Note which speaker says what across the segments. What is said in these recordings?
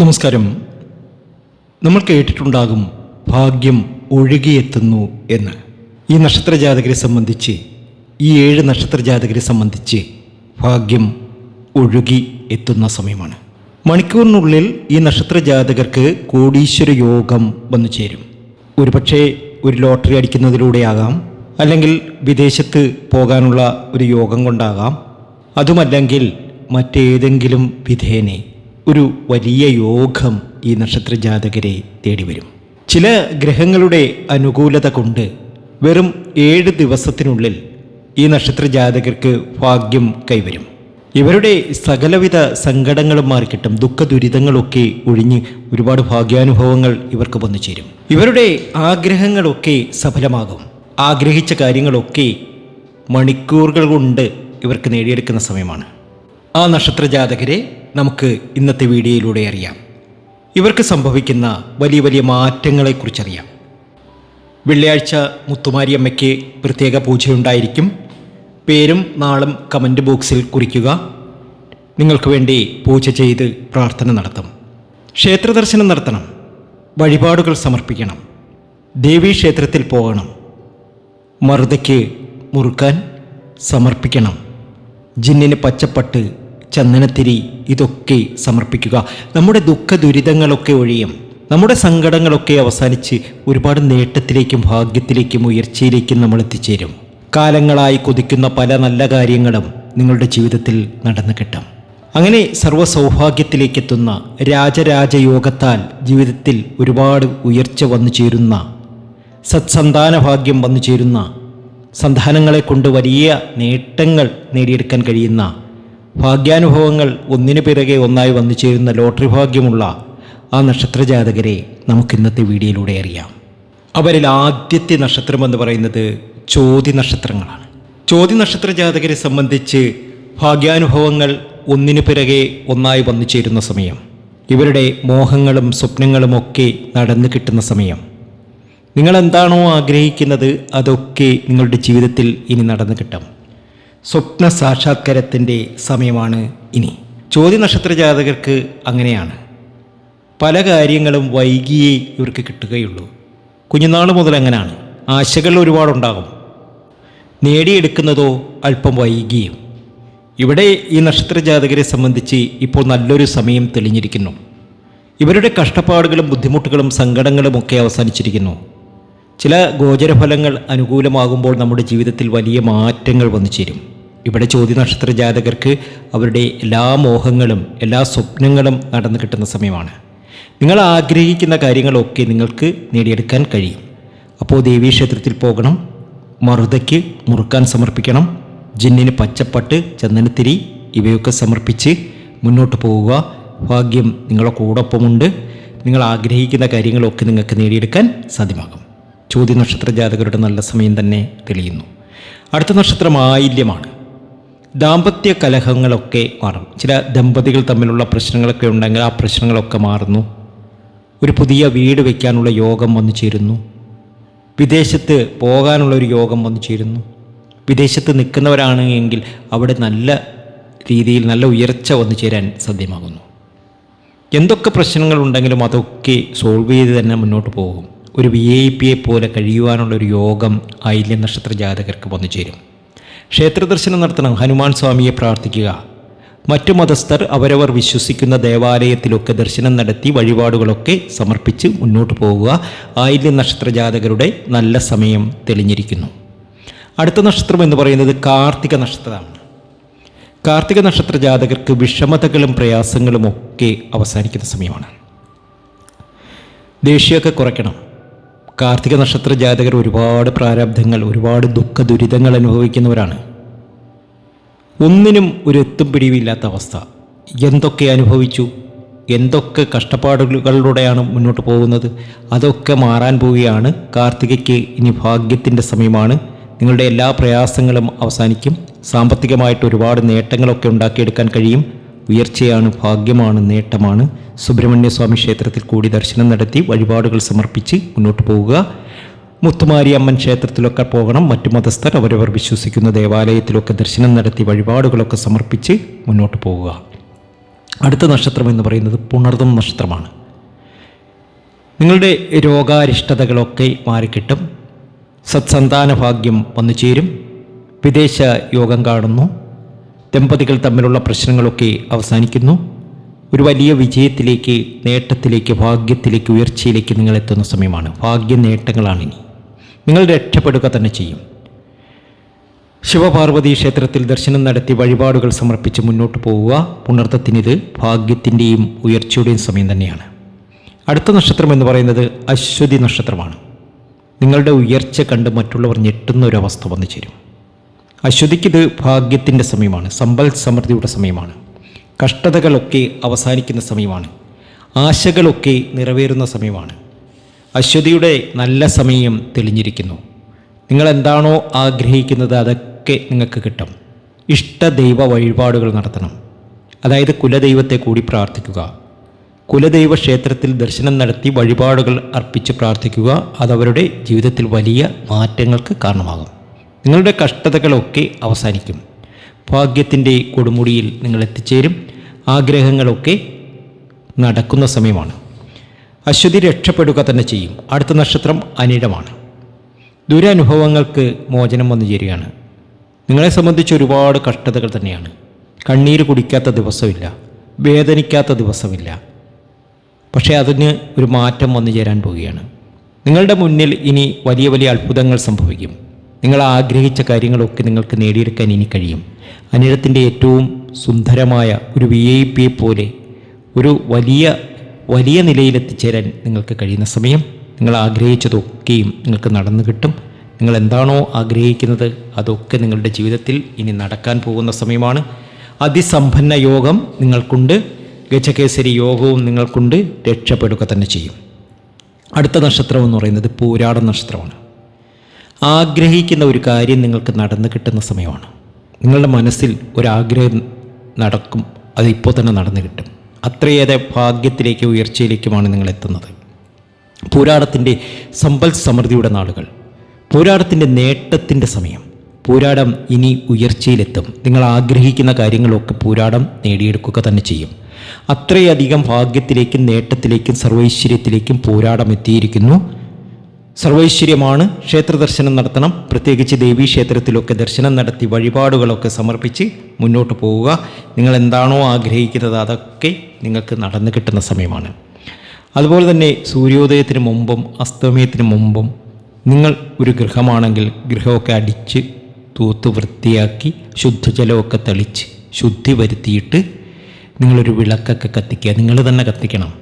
Speaker 1: നമസ്കാരം. നമ്മൾ കേട്ടിട്ടുണ്ടാകും ഭാഗ്യം ഒഴുകിയെത്തുന്നു എന്ന്. ഈ നക്ഷത്ര ജാതകരെ സംബന്ധിച്ച് ഈ ഏഴ് നക്ഷത്ര ജാതകരെ സംബന്ധിച്ച് ഭാഗ്യം ഒഴുകി എത്തുന്ന സമയമാണ്. മണിക്കൂറിനുള്ളിൽ ഈ നക്ഷത്ര ജാതകർക്ക് കോടീശ്വര യോഗം വന്നു ചേരും. ഒരുപക്ഷെ ഒരു ലോട്ടറി അടിക്കുന്നതിലൂടെയാകാം അല്ലെങ്കിൽ വിദേശത്ത് പോകാനുള്ള ഒരു യോഗം കൊണ്ടാകാം. അതുമല്ലെങ്കിൽ മറ്റേതെങ്കിലും വിധേനെ ഒരു വലിയ യോഗം ഈ നക്ഷത്ര ജാതകരെ തേടി വരും ചില ഗ്രഹങ്ങളുടെ അനുകൂലത കൊണ്ട് വെറും ഏഴ് ദിവസത്തിനുള്ളിൽ ഈ നക്ഷത്ര ജാതകർക്ക് ഭാഗ്യം കൈവരും. ഇവരുടെ സകലവിധ സങ്കടങ്ങളും മാറിക്കിട്ടും ദുഃഖ ദുരിതങ്ങളൊക്കെ ഒഴിഞ്ഞ് ഒരുപാട് ഭാഗ്യാനുഭവങ്ങൾ ഇവർക്ക് വന്നു ചേരും ഇവരുടെ ആഗ്രഹങ്ങളൊക്കെ സഫലമാകും. ആഗ്രഹിച്ച കാര്യങ്ങളൊക്കെ മണിക്കൂറുകൾ കൊണ്ട് ഇവർക്ക് നേടിയെടുക്കുന്ന സമയമാണ്. ആ നക്ഷത്ര ജാതകരെ നമുക്ക് ഇന്നത്തെ വീഡിയോയിലൂടെ അറിയാം. ഇവർക്ക് സംഭവിക്കുന്ന വലിയ വലിയ മാറ്റങ്ങളെക്കുറിച്ചറിയാം. വെള്ളിയാഴ്ച മുത്തുമാരിയമ്മയ്ക്ക് പ്രത്യേക പൂജയുണ്ടായിരിക്കും. പേരും നാളും കമന്റ് ബോക്സിൽ കുറിക്കുക. നിങ്ങൾക്ക് വേണ്ടി പൂജ ചെയ്ത് പ്രാർത്ഥന നടത്തും. ക്ഷേത്രദർശനം നടത്തണം. വഴിപാടുകൾ സമർപ്പിക്കണം. ദേവീക്ഷേത്രത്തിൽ പോകണം. മറുതയ്ക്ക് മുറുക്കാൻ സമർപ്പിക്കണം. ജിന്നിന് പച്ചപ്പട്ട് ചന്ദനത്തിരി ഇതൊക്കെ സമർപ്പിക്കുക. നമ്മുടെ ദുഃഖ ദുരിതങ്ങളൊക്കെ ഒഴിയും നമ്മുടെ സങ്കടങ്ങളൊക്കെ അവസാനിച്ച് ഒരുപാട് നേട്ടത്തിലേക്കും ഭാഗ്യത്തിലേക്കും ഉയർച്ചയിലേക്കും നമ്മൾ എത്തിച്ചേരും. കാലങ്ങളായി കൊതിക്കുന്ന പല നല്ല കാര്യങ്ങളും നിങ്ങളുടെ ജീവിതത്തിൽ നടന്നു കിട്ടും. അങ്ങനെ സർവസൗഭാഗ്യത്തിലേക്കെത്തുന്ന രാജരാജയോഗത്താൽ ജീവിതത്തിൽ ഒരുപാട് ഉയർച്ച വന്നു ചേരുന്ന സത്സന്താന ഭാഗ്യം വന്നു ചേരുന്ന സന്താനങ്ങളെ കൊണ്ട് വലിയ നേട്ടങ്ങൾ നേടിയെടുക്കാൻ കഴിയുന്ന ഭാഗ്യാനുഭവങ്ങൾ ഒന്നിനു പിറകെ ഒന്നായി വന്നു ചേരുന്ന ലോട്ടറി ഭാഗ്യമുള്ള ആ നക്ഷത്രജാതകരെ നമുക്ക് ഇന്നത്തെ വീഡിയോയിലൂടെ അറിയാം. അവരിൽ ആദ്യത്തെ നക്ഷത്രം എന്ന് പറയുന്നത് ചോതി നക്ഷത്രങ്ങളാണ്. ചോതി നക്ഷത്ര ജാതകരെ സംബന്ധിച്ച് ഭാഗ്യാനുഭവങ്ങൾ ഒന്നിനു പിറകെ ഒന്നായി വന്നു ചേരുന്ന സമയം ഇവരുടെ മോഹങ്ങളും സ്വപ്നങ്ങളും ഒക്കെ നടന്നു കിട്ടുന്ന സമയം. നിങ്ങൾ എന്താണോ ആഗ്രഹിക്കുന്നത് അതൊക്കെ നിങ്ങളുടെ ജീവിതത്തിൽ ഇനി നടന്നു കിട്ടും. സ്വപ്ന സാക്ഷാത്കാരത്തിന്റെ സമയമാണ് ഇനി. ചോദ്യ നക്ഷത്ര ജാതകർക്ക് അങ്ങനെയാണ്. പല കാര്യങ്ങളും വൈകിയേ ഇവർക്ക് കിട്ടുകയുള്ളൂ. കുഞ്ഞുനാൾ മുതൽ അങ്ങനെയാണ് ആശകൾ ഒരുപാടുണ്ടാകും. നേടിയെടുക്കുന്നതോ അല്പം വൈകിയും. ഇവിടെ ഈ നക്ഷത്ര ജാതകരെ സംബന്ധിച്ച് ഇപ്പോൾ നല്ലൊരു സമയം തെളിഞ്ഞിരിക്കുന്നു. ഇവരുടെ കഷ്ടപ്പാടുകളും ബുദ്ധിമുട്ടുകളും സങ്കടങ്ങളും ഒക്കെ അവസാനിച്ചിരിക്കുന്നു. ചില ഗോചരഫലങ്ങൾ അനുകൂലമാകുമ്പോൾ നമ്മുടെ ജീവിതത്തിൽ വലിയ മാറ്റങ്ങൾ വന്നു ചേരും ഇവിടെ ചോദ്യ നക്ഷത്ര ജാതകർക്ക് അവരുടെ എല്ലാ മോഹങ്ങളും എല്ലാ സ്വപ്നങ്ങളും നടന്നു കിട്ടുന്ന സമയമാണ്. നിങ്ങൾ ആഗ്രഹിക്കുന്ന കാര്യങ്ങളൊക്കെ നിങ്ങൾക്ക് നേടിയെടുക്കാൻ കഴിയും. അപ്പോൾ ദേവീക്ഷേത്രത്തിൽ പോകണം മറുതയ്ക്ക് മുറുക്കാൻ സമർപ്പിക്കണം ജിന്നിന് പച്ചപ്പട്ട് ചന്ദനത്തിരി ഇവയൊക്കെ സമർപ്പിച്ച് മുന്നോട്ട് പോവുക. ഭാഗ്യം നിങ്ങളെ കൂടൊപ്പമുണ്ട്. നിങ്ങൾ ആഗ്രഹിക്കുന്ന കാര്യങ്ങളൊക്കെ നിങ്ങൾക്ക് നേടിയെടുക്കാൻ സാധ്യമാകും. ചോദ്യ നക്ഷത്ര ജാതകരുടെ നല്ല സമയം തന്നെ തെളിയുന്നു. അടുത്ത നക്ഷത്രം ആയില്യമാണ്. ദാമ്പത്യ കലഹങ്ങളൊക്കെ മാറും. ചില ദമ്പതികൾ തമ്മിലുള്ള പ്രശ്നങ്ങളൊക്കെ ഉണ്ടെങ്കിൽ ആ പ്രശ്നങ്ങളൊക്കെ മാറുന്നു. ഒരു പുതിയ വീട് വയ്ക്കാനുള്ള യോഗം വന്നു ചേരുന്നു. വിദേശത്ത് പോകാനുള്ള ഒരു യോഗം വന്നു ചേരുന്നു. വിദേശത്ത് നിൽക്കുന്നവരാണെങ്കിൽ അവിടെ നല്ല രീതിയിൽ നല്ല ഉയർച്ച വന്നു ചേരാൻ സാധ്യമാകുന്നു. എന്തൊക്കെ പ്രശ്നങ്ങളുണ്ടെങ്കിലും അതൊക്കെ സോൾവ് ചെയ്ത് തന്നെ മുന്നോട്ട് പോകും. ഒരു വി ഐ പിയെ പോലെ കഴിയുവാനുള്ളൊരു യോഗം ആയില്യ നക്ഷത്ര ജാതകർക്ക് വന്നു ചേരും. ക്ഷേത്ര ദർശനം നടത്തണം. ഹനുമാൻ സ്വാമിയെ പ്രാർത്ഥിക്കുക. മറ്റു മതസ്ഥർ അവരവർ വിശ്വസിക്കുന്ന ദേവാലയത്തിലൊക്കെ ദർശനം നടത്തി വഴിപാടുകളൊക്കെ സമർപ്പിച്ച് മുന്നോട്ട് പോവുക ആയില്യ നക്ഷത്രജാതകരുടെ നല്ല സമയം തെളിഞ്ഞിരിക്കുന്നു. അടുത്ത നക്ഷത്രം എന്ന് പറയുന്നത് കാർത്തിക നക്ഷത്രമാണ്. കാർത്തിക നക്ഷത്ര ജാതകർക്ക് വിഷമതകളും പ്രയാസങ്ങളും ഒക്കെ അവസാനിക്കുന്ന സമയമാണ്. ദേഷ്യമൊക്കെ കുറയ്ക്കണം. കാർത്തിക നക്ഷത്ര ജാതകർ ഒരുപാട് പ്രാരാബ്ധങ്ങൾ ഒരുപാട് ദുഃഖ ദുരിതങ്ങൾ അനുഭവിക്കുന്നവരാണ്. ഒന്നിനും ഒരു എത്തും പിടിവില്ലാത്ത അവസ്ഥ. എന്തൊക്കെ അനുഭവിച്ചു? എന്തൊക്കെ കഷ്ടപ്പാടുകളിലൂടെയാണ് മുന്നോട്ട് പോകുന്നത്? അതൊക്കെ മാറാൻ പോവുകയാണ്. കാർത്തികയ്ക്ക് ഇനി ഭാഗ്യത്തിന്റെ സമയമാണ്. നിങ്ങളുടെ എല്ലാ പ്രയാസങ്ങളും അവസാനിക്കും. സാമ്പത്തികമായിട്ട് ഒരുപാട് നേട്ടങ്ങളൊക്കെ ഉണ്ടാക്കിയെടുക്കാൻ കഴിയും. ഉയർച്ചയാണ് ഭാഗ്യമാണ് നേട്ടമാണ്. സുബ്രഹ്മണ്യസ്വാമി ക്ഷേത്രത്തിൽ കൂടി ദർശനം നടത്തി വഴിപാടുകൾ സമർപ്പിച്ച് മുന്നോട്ട് പോവുക. മുത്തുമാരി അമ്മൻ ക്ഷേത്രത്തിലൊക്കെ പോകണം. മറ്റു മതസ്ഥർ അവരവർ വിശ്വസിക്കുന്ന ദേവാലയത്തിലൊക്കെ ദർശനം നടത്തി വഴിപാടുകളൊക്കെ സമർപ്പിച്ച് മുന്നോട്ട് പോവുക. അടുത്ത നക്ഷത്രം എന്ന് പറയുന്നത് പുണർദം നക്ഷത്രമാണ്. നിങ്ങളുടെ രോഗാരിഷ്ടതകളൊക്കെ മാറിക്കിട്ടും. സത്സന്താന ഭാഗ്യം വന്നു ചേരും വിദേശ യോഗം കാണുന്നു. ദമ്പതികൾ തമ്മിലുള്ള പ്രശ്നങ്ങളൊക്കെ അവസാനിക്കുന്നു. ഒരു വലിയ വിജയത്തിലേക്ക് നേട്ടത്തിലേക്ക് ഭാഗ്യത്തിലേക്ക് ഉയർച്ചയിലേക്ക് നിങ്ങൾ എത്തുന്ന സമയമാണ്. ഭാഗ്യ നേട്ടങ്ങളാണ് ഇനി. നിങ്ങൾ രക്ഷപ്പെടുക തന്നെ ചെയ്യും. ശിവപാർവതി ക്ഷേത്രത്തിൽ ദർശനം നടത്തി വഴിപാടുകൾ സമർപ്പിച്ച് മുന്നോട്ട് പോവുക. പുണർത്തത്തിനിത് ഭാഗ്യത്തിന്റെയും ഉയർച്ചയുടെയും സമയം തന്നെയാണ്. അടുത്ത നക്ഷത്രം എന്ന് പറയുന്നത് അശ്വതി നക്ഷത്രമാണ്. നിങ്ങളുടെ ഉയർച്ച കണ്ട് മറ്റുള്ളവർ ഞെട്ടുന്ന ഒരു അവസ്ഥ വന്നു ചേരും. അശ്വതിക്കിത് ഭാഗ്യത്തിന്റെ സമയമാണ് സമ്പൽ സമൃദ്ധിയുടെ സമയമാണ്. കഷ്ടതകളൊക്കെ അവസാനിക്കുന്ന സമയമാണ് ആശകളൊക്കെ നിറവേറുന്ന സമയമാണ്. അശ്വതിയുടെ നല്ല സമയം തെളിഞ്ഞിരിക്കുന്നു. നിങ്ങൾ എന്താണോ ആഗ്രഹിക്കുന്നത് അതൊക്കെ നിങ്ങൾക്ക് കിട്ടും. ഇഷ്ടദൈവ വഴിപാടുകൾ നടത്തണം. അതായത് കുലദൈവത്തെ കൂടി പ്രാർത്ഥിക്കുക. കുലദൈവ ക്ഷേത്രത്തിൽ ദർശനം നടത്തി വഴിപാടുകൾ അർപ്പിച്ച് പ്രാർത്ഥിക്കുക അതവരുടെ ജീവിതത്തിൽ വലിയ മാറ്റങ്ങൾക്ക് കാരണമാകും. നിങ്ങളുടെ കഷ്ടതകളൊക്കെ അവസാനിക്കും. ഭാഗ്യത്തിന്റെ കൊടുമുടിയിൽ നിങ്ങൾ എത്തിച്ചേരും. ആഗ്രഹങ്ങളൊക്കെ നടക്കുന്ന സമയമാണ്. അശ്വതി രക്ഷപ്പെടുക തന്നെ ചെയ്യും. അടുത്ത നക്ഷത്രം അനിടമാണ് ദുരനുഭവങ്ങൾക്ക് മോചനം വന്നു ചേരുകയാണ്. നിങ്ങളെ സംബന്ധിച്ച് ഒരുപാട് കഷ്ടതകൾ തന്നെയാണ്. കണ്ണീര് കുടിക്കാത്ത ദിവസമില്ല. വേദനിക്കാത്ത ദിവസമില്ല. പക്ഷേ അതിന് ഒരു മാറ്റം വന്നു ചേരാൻ പോവുകയാണ്. നിങ്ങളുടെ മുന്നിൽ ഇനി വലിയ വലിയ അത്ഭുതങ്ങൾ സംഭവിക്കും. നിങ്ങൾ ആഗ്രഹിച്ച കാര്യങ്ങളൊക്കെ നിങ്ങൾക്ക് നേടിയെടുക്കാൻ ഇനി കഴിയും. അനിഴത്തിന്റെ ഏറ്റവും സുന്ദരമായ ഒരു വി ഐ പിയെ പോലെ ഒരു വലിയ വലിയ നിലയിലെത്തിച്ചേരാൻ നിങ്ങൾക്ക് കഴിയുന്ന സമയം നിങ്ങൾ ആഗ്രഹിച്ചതൊക്കെയും നിങ്ങൾക്ക് നടന്നു കിട്ടും. നിങ്ങൾ എന്താണോ ആഗ്രഹിക്കുന്നത് അതൊക്കെ നിങ്ങളുടെ ജീവിതത്തിൽ ഇനി നടക്കാൻ പോകുന്ന സമയമാണ്. അതിസമ്പന്ന യോഗം നിങ്ങൾക്കുണ്ട്. ഗജകേസരി യോഗവും നിങ്ങൾക്കുണ്ട്. രക്ഷപ്പെടുക തന്നെ ചെയ്യും. അടുത്ത നക്ഷത്രം എന്ന് പറയുന്നത് പൂരാട നക്ഷത്രമാണ്. ആഗ്രഹിക്കുന്ന ഒരു കാര്യം നിങ്ങൾക്ക് നടന്നു കിട്ടുന്ന സമയമാണ്. നിങ്ങളുടെ മനസ്സിൽ ഒരാഗ്രഹം നടക്കും അത് ഇപ്പോൾ തന്നെ നടന്നു കിട്ടും. അത്രയേറെ ഭാഗ്യത്തിലേക്ക് ഉയർച്ചയിലേക്കുമാണ് നിങ്ങൾ എത്തുന്നത്. പൂരാടത്തിന്റെ സമ്പൽ സമൃദ്ധിയുടെ നാളുകൾ പൂരാടത്തിന്റെ നേട്ടത്തിന്റെ സമയം പൂരാടം ഇനി ഉയർച്ചയിലെത്തും. നിങ്ങൾ ആഗ്രഹിക്കുന്ന കാര്യങ്ങളൊക്കെ പൂരാടം നേടിയെടുക്കുക തന്നെ ചെയ്യും. അത്രയധികം ഭാഗ്യത്തിലേക്കും നേട്ടത്തിലേക്കും സർവൈശ്വര്യത്തിലേക്കും പോരാടം എത്തിയിരിക്കുന്നു. സർവൈശ്വര്യമാണ് ക്ഷേത്ര ദർശനം നടത്തണം. പ്രത്യേകിച്ച് ദേവീ ക്ഷേത്രത്തിലൊക്കെ ദർശനം നടത്തി വഴിപാടുകളൊക്കെ സമർപ്പിച്ച് മുന്നോട്ട് പോവുക. നിങ്ങൾ എന്താണോ ആഗ്രഹിക്കുന്നത് അതൊക്കെ നിങ്ങൾക്ക് നടന്നു കിട്ടുന്ന സമയമാണ്. അതുപോലെ തന്നെ സൂര്യോദയത്തിന് മുമ്പും അസ്തമയത്തിന് മുമ്പും നിങ്ങൾ ഒരു ഗൃഹമാണെങ്കിൽ ഗൃഹമൊക്കെ അടിച്ച് തൂത്ത് വൃത്തിയാക്കി ശുദ്ധജലമൊക്കെ തെളിച്ച് ശുദ്ധി വരുത്തിയിട്ട് നിങ്ങളൊരു വിളക്കൊക്കെ കത്തിക്കുക. നിങ്ങൾ തന്നെ കത്തിക്കണം.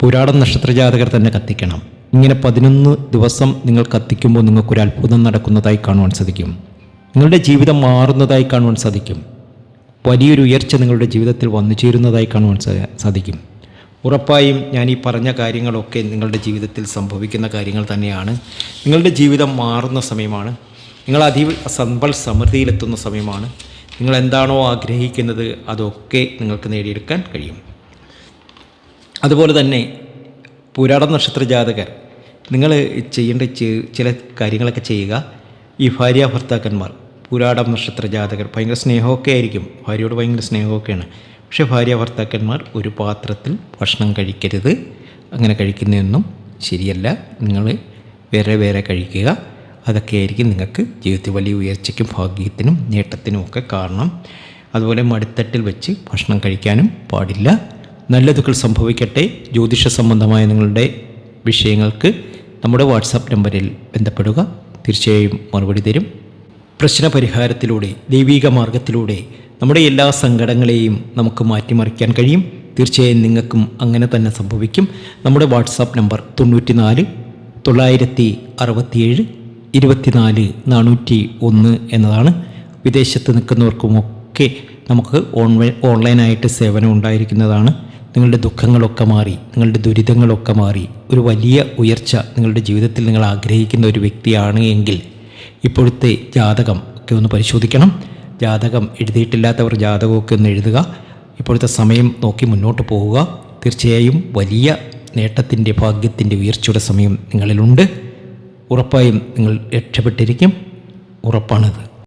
Speaker 1: പുരാടൻ നക്ഷത്രജാതകർ തന്നെ കത്തിക്കണം. ഇങ്ങനെ പതിനൊന്ന് ദിവസം നിങ്ങൾ കത്തിക്കുമ്പോൾ നിങ്ങൾക്കൊരു അത്ഭുതം നടക്കുന്നതായി കാണുവാൻ സാധിക്കും. നിങ്ങളുടെ ജീവിതം മാറുന്നതായി കാണുവാൻ സാധിക്കും. വലിയൊരു ഉയർച്ച നിങ്ങളുടെ ജീവിതത്തിൽ വന്നു ചേരുന്നതായി കാണുവാൻ സാധിക്കും. ഉറപ്പായും ഞാൻ ഈ പറഞ്ഞ കാര്യങ്ങളൊക്കെ നിങ്ങളുടെ ജീവിതത്തിൽ സംഭവിക്കുന്ന കാര്യങ്ങൾ തന്നെയാണ്. നിങ്ങളുടെ ജീവിതം മാറുന്ന സമയമാണ്. നിങ്ങൾ അതീവ സമ്പൽ സമൃദ്ധിയിലെത്തുന്ന സമയമാണ്. നിങ്ങൾ എന്താണോ ആഗ്രഹിക്കുന്നത് അതൊക്കെ നിങ്ങൾക്ക് നേടിയെടുക്കാൻ കഴിയും. അതുപോലെ തന്നെ പുരാട നക്ഷത്ര ജാതകർ നിങ്ങൾ ചെയ്യേണ്ട ചില കാര്യങ്ങളൊക്കെ ചെയ്യുക. ഈ ഭാര്യ ഭർത്താക്കന്മാർ പുരാടം നക്ഷത്ര ജാതകർ ഭയങ്കര സ്നേഹമൊക്കെ ആയിരിക്കും. ഭാര്യയോട് ഭയങ്കര സ്നേഹമൊക്കെയാണ്. പക്ഷേ ഭാര്യ ഭർത്താക്കന്മാർ ഒരു പാത്രത്തിൽ ഭക്ഷണം കഴിക്കരുത്. അങ്ങനെ കഴിക്കുന്നതൊന്നും ശരിയല്ല. നിങ്ങൾ വേറെ വേറെ കഴിക്കുക. അതൊക്കെ ആയിരിക്കും നിങ്ങൾക്ക് ജീവിതത്തിൽ വലിയ ഉയർച്ചയ്ക്കും ഭാഗ്യത്തിനും നേട്ടത്തിനും ഒക്കെ കാരണം. അതുപോലെ മടിത്തട്ടിൽ വെച്ച് ഭക്ഷണം കഴിക്കാനും പാടില്ല. നല്ലതുകൾ സംഭവിക്കട്ടെ. ജ്യോതിഷ സംബന്ധമായ നിങ്ങളുടെ വിഷയങ്ങൾക്ക് നമ്മുടെ വാട്സാപ്പ് നമ്പറിൽ ബന്ധപ്പെടുക. തീർച്ചയായും മറുപടി തരും. പ്രശ്നപരിഹാരത്തിലൂടെ ദൈവിക മാർഗത്തിലൂടെ നമ്മുടെ എല്ലാ സങ്കടങ്ങളെയും നമുക്ക് മാറ്റിമറിക്കാൻ കഴിയും. തീർച്ചയായും നിങ്ങൾക്കും അങ്ങനെ തന്നെ സംഭവിക്കും. നമ്മുടെ വാട്സാപ്പ് നമ്പർ തൊണ്ണൂറ്റി നാല് തൊള്ളായിരത്തി അറുപത്തിയേഴ് ഇരുപത്തിനാല് നാനൂറ്റി ഒന്ന് എന്നതാണ്. വിദേശത്ത് നിൽക്കുന്നവർക്കുമൊക്കെ നമുക്ക് ഓൺലൈൻ ഓൺലൈനായിട്ട് സേവനം ഉണ്ടായിരിക്കുന്നതാണ്. നിങ്ങളുടെ ദുഃഖങ്ങളൊക്കെ മാറി നിങ്ങളുടെ ദുരിതങ്ങളൊക്കെ മാറി ഒരു വലിയ ഉയർച്ച നിങ്ങളുടെ ജീവിതത്തിൽ നിങ്ങൾ ആഗ്രഹിക്കുന്ന ഒരു വ്യക്തിയാണ് എങ്കിൽ ഇപ്പോഴത്തെ ജാതകം ഒക്കെ ഒന്ന് പരിശോധിക്കണം. ജാതകം എഴുതിയിട്ടില്ലാത്തവർ ജാതകമൊക്കെ ഒന്ന് എഴുതുക. ഇപ്പോഴത്തെ സമയം നോക്കി മുന്നോട്ട് പോവുക. തീർച്ചയായും വലിയ നേട്ടത്തിന്റെ ഭാഗ്യത്തിന്റെ ഉയർച്ചയുടെ സമയം നിങ്ങളിലുണ്ട്. ഉറപ്പായും നിങ്ങൾ രക്ഷപ്പെട്ടിരിക്കും. ഉറപ്പാണിത്.